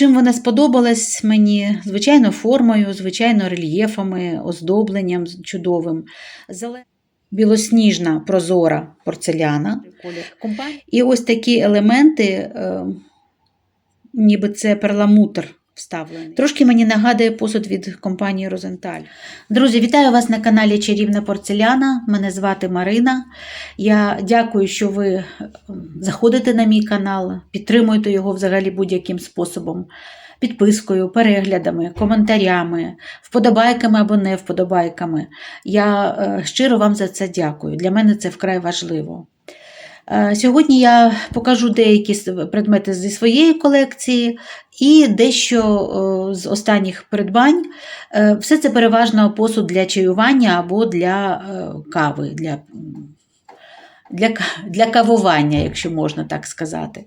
Чим вона сподобалась мені? Звичайно, формою, звичайно, рельєфами, оздобленням чудовим. Білосніжна прозора порцеляна. І ось такі елементи, е, ніби це перламутр вставлений. Трошки мені нагадує посуд від компанії Розенталь. Друзі, вітаю вас на каналі Чарівна порцеляна. Мене звати Марина. Я дякую, що ви е, заходите на мій канал, підтримуєте його взагалі будь-яким способом. Підпискою, переглядами, коментарями, вподобайками або не вподобайками. Я е, щиро вам за це дякую. Для мене це вкрай важливо. Е, Сьогодні я покажу деякі предмети зі своєї колекції і дещо з останніх придбань. Е, Все це переважно посуд для чаювання або для е, кави, для, для, для кавування, якщо можна так сказати.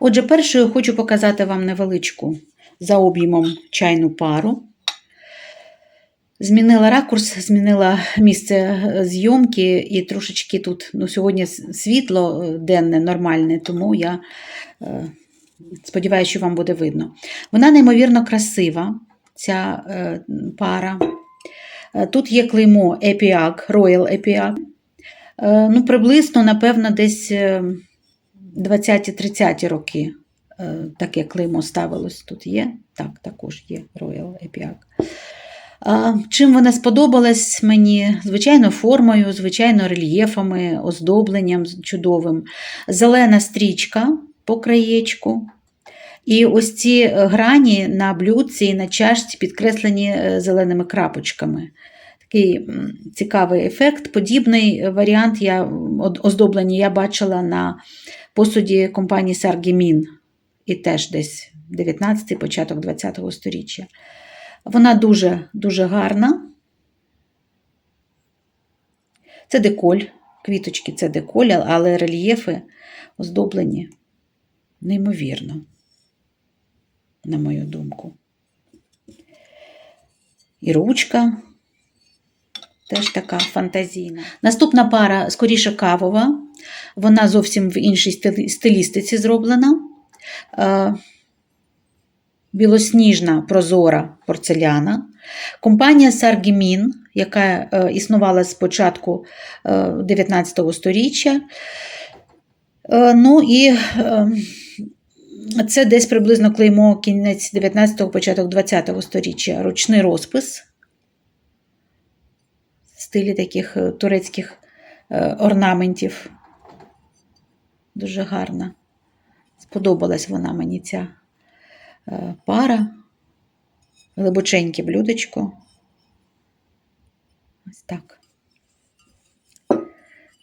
Отже, першою хочу показати вам невеличку за об'ємом чайну пару. Змінила ракурс, змінила місце е, зйомки і трошечки тут ну, сьогодні світло е, денне, нормальне, тому я е, сподіваюся, що вам буде видно. Вона неймовірно красива, ця пара. Тут є клеймо Epiag, Royal Epiag. Е, ну, приблизно, напевно, десь е, 20-30 роки таке клеймо ставилось. Тут є. Так, також є Royal Epiag. Чим вона сподобалась мені? Звичайно, формою, звичайно, рельєфами, оздобленням чудовим. Зелена стрічка по краєчку. І ось ці е, грані на блюдці і на чашці підкреслені е, зеленими крапочками. Такий цікавий ефект. Подібний е, варіант я, оздоблення я бачила на посуді компанії Sargemin. І теж десь 19-й, початок 20-го сторіччя. Вона дуже дуже гарна. Це деколь, квіточки це деколь, але рельєфи оздоблені неймовірно, на мою думку. І ручка теж така фантазійна. Наступна пара скоріше кавова. Вона зовсім в іншій стилістиці зроблена. Е, білосніжна прозора порцеляна. Компанія Sargemin, яка е, існувала з початку е, 19 століття. Е, ну і е, це десь приблизно клеймо кінець 19-го, початок 20-го століття. Ручний розпис в стилі таких е, турецьких е, орнаментів. Дуже гарна. Сподобалась вона мені ця е, пара. Глибоченьке блюдечко. Ось так.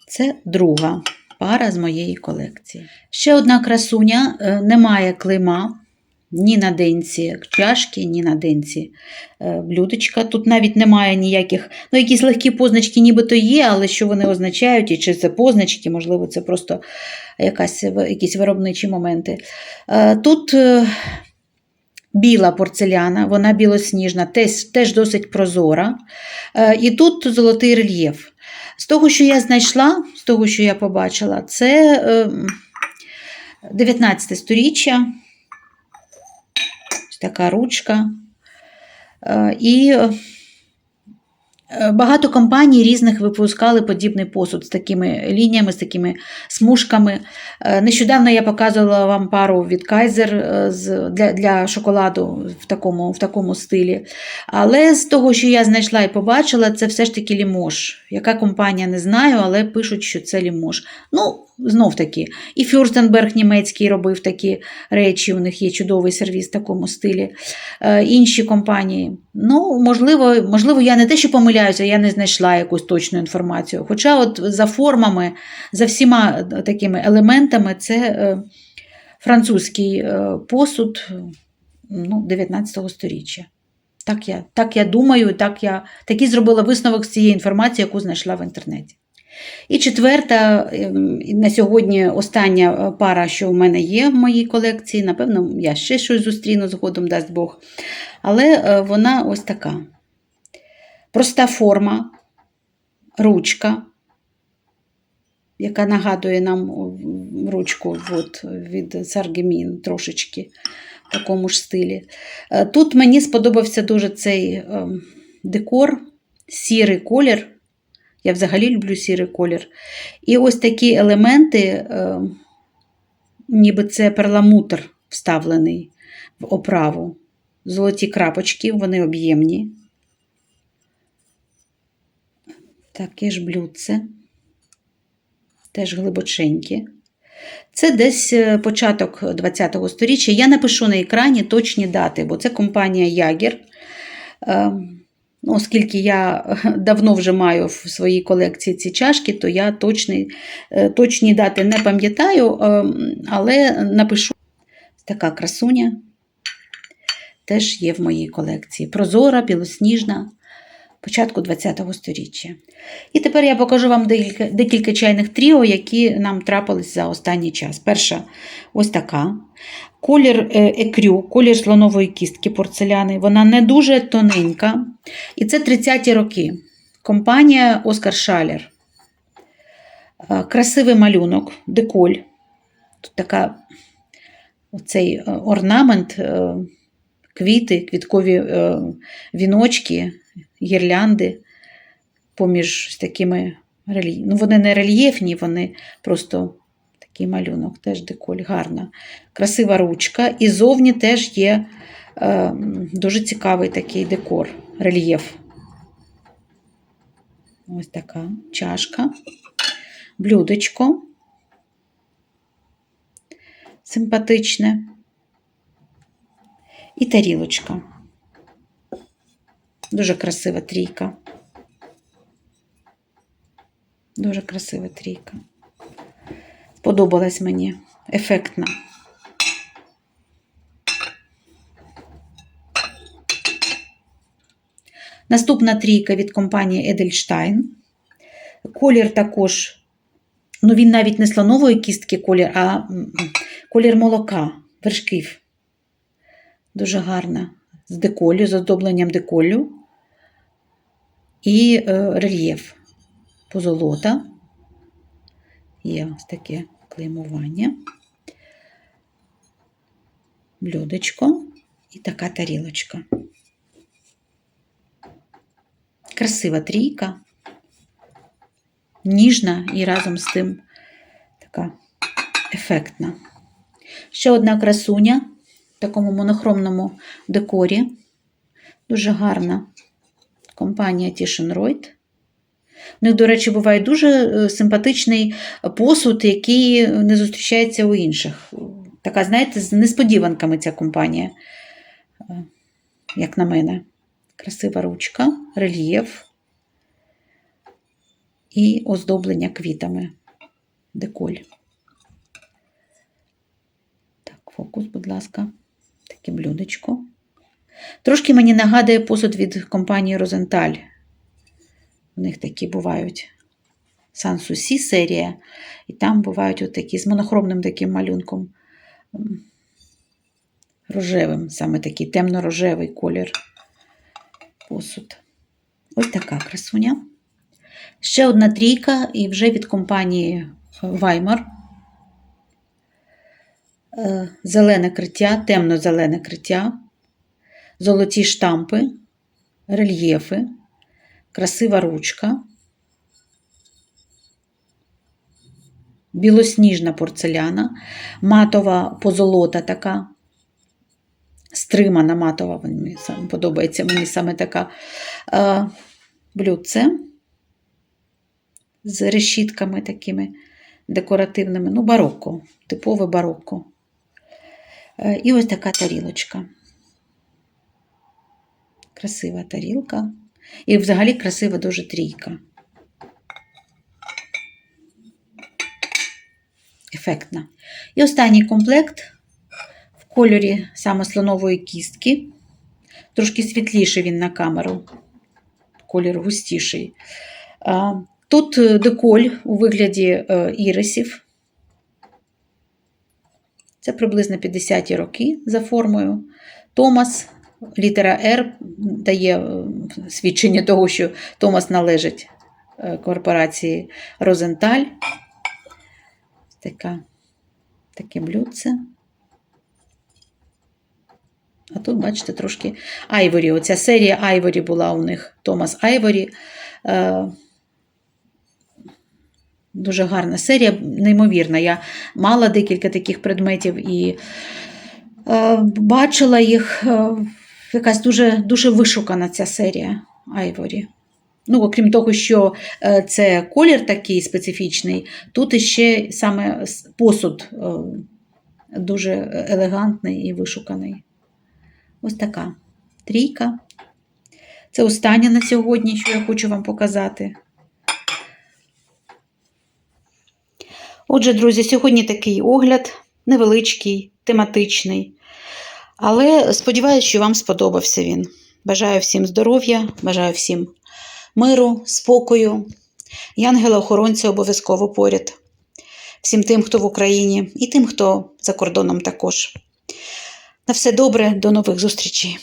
Це друга пара з моєї колекції. Ще одна красуня, е, немає клейма ні на денці чашки, ні на денці е, блюдечка. Тут навіть немає ніяких, ну, якісь легкі позначки нібито є, але що вони означають, і чи це позначки, можливо, це просто якась, якісь виробничі моменти. Е, Тут е, біла порцеляна, вона білосніжна, теж, теж досить прозора. Е, І тут золотий рельєф. З того, що я знайшла, з того, що я побачила, це е, 19 сторіччя. Така ручка. Е, І е, багато компаній різних випускали подібний посуд з такими лініями, з такими смужками. Е, Нещодавно я показувала вам пару від Kaiser е, для, для шоколаду в такому, в такому стилі. Але з того, що я знайшла і побачила, це все ж таки лімош. Яка компанія не знаю, але пишуть, що це лімош. Ну, знов таки, і Фюрстенберг німецький робив такі речі, у них є чудовий сервіс в такому стилі. Е, інші компанії. Ну, можливо, можливо, я не те, що помиляюся, я не знайшла якусь точну інформацію. Хоча, от за формами, за всіма е, такими елементами, це е, французький посуд ну, 19 століття. Так я, так я думаю, так я такий зробила висновок з цієї інформації, яку знайшла в інтернеті. І четверта, ем, на сьогодні остання е, пара, що в мене є в моїй колекції. Напевно, я ще щось зустріну згодом, дасть Бог. Але е, вона ось така. Проста форма, ручка, яка нагадує нам ручку от, від Саргемін трошечки. в такому ж стилі. Е, Тут мені сподобався дуже цей е, декор, сірий колір. Я взагалі люблю сірий колір. І ось такі елементи, е, ніби це перламутр вставлений в оправу. Золоті крапочки, вони об'ємні. Таке ж блюдце. Теж глибоченькі. Це десь е, початок ХХ століття. Я напишу на екрані точні дати, бо це компанія Ягер. Е, Ну, оскільки я давно вже маю в своїй колекції ці чашки, то я точні, е, точні дати не пам'ятаю, е, але напишу така красуня теж є в моїй колекції. Прозора, білосніжна, початку ХХ століття. І тепер я покажу вам декілька, декілька чайних тріо, які нам трапились за останній час. Перша ось така. Колір е, екрю, колір слонової кістки порцеляни. Вона не дуже тоненька. І це 30-ті роки. Компанія Оскар Шалер. Е, Красивий малюнок, деколь. Тут така оцей е, орнамент, квіти, квіткові віночки, гірлянди поміж такими рельєф... Ну, вони не рельєфні, вони просто такий малюнок, теж деколь, гарна. Красива ручка. І зовні теж є е, дуже цікавий такий декор, рельєф. Ось така чашка, блюдечко. Симпатичне. І тарілочка. Дуже красива трійка. Дуже красива трійка. Сподобалась мені. Ефектна. Наступна трійка від компанії Едельштайн. Колір також, ну він навіть не слонової кістки колір, а колір молока, вершків. Дуже гарна. З деколю, з оздобленням деколю. І е, рельєф позолота. Є ось таке клеймування. Блюдечко і така тарілочка. Красива трійка, ніжна і разом з тим така ефектна. Ще одна красуня в такому монохромному декорі. Дуже гарна компанія Тішенройд. У них, до речі, буває дуже е, симпатичний посуд, який не зустрічається у інших. Така, знаєте, з несподіванками ця компанія, е, як на мене. Красива ручка, рельєф і оздоблення квітами. Деколь. Так, фокус, будь ласка, таке блюдечко. Трошки мені нагадує посуд від компанії Розенталь. У них такі бувають Сан-Сусі серія, і там бувають отакі з монохромним таким малюнком. Рожевим, саме такий темно-рожевий колір посуд. Ось така красуня. Ще одна трійка, і вже від компанії Weimar. Е, Зелене криття, темно-зелене криття, золоті штампи, рельєфи, красива ручка, білосніжна порцеляна, матова позолота така, стримана матова, мені подобається мені саме така блюдце з решітками такими декоративними, ну, барокко, типове барокко. Е, І ось така тарілочка. Красива тарілка. І взагалі красива дуже трійка. Ефектна. І останній комплект в кольорі саме слонової кістки. Трошки світліший він на камеру. Колір густіший. Тут е, деколь у вигляді е, ірисів. Це приблизно 50-ті роки за формою. Томас, літера Р дає е, свідчення того, що Томас належить е, корпорації Розенталь. Така, таке блюдце. А тут, бачите, трошки Айворі. Оця серія Айворі була у них. Томас Айворі. Е, Дуже гарна серія, неймовірна. Я мала декілька таких предметів і бачила їх. Якась дуже, дуже вишукана ця серія Айворі. Ну, окрім того, що е, це колір такий специфічний, тут іще саме посуд е, дуже елегантний і вишуканий. Ось така трійка. Це останнє на сьогодні, що я хочу вам показати. Отже, друзі, сьогодні такий огляд невеличкий, тематичний. Але сподіваюся, що вам сподобався він. Бажаю всім здоров'я, бажаю всім миру, спокою. Янгела ангела-охоронця обов'язково поряд. Всім тим, хто в Україні, і тим, хто за кордоном також. На все добре, до нових зустрічей.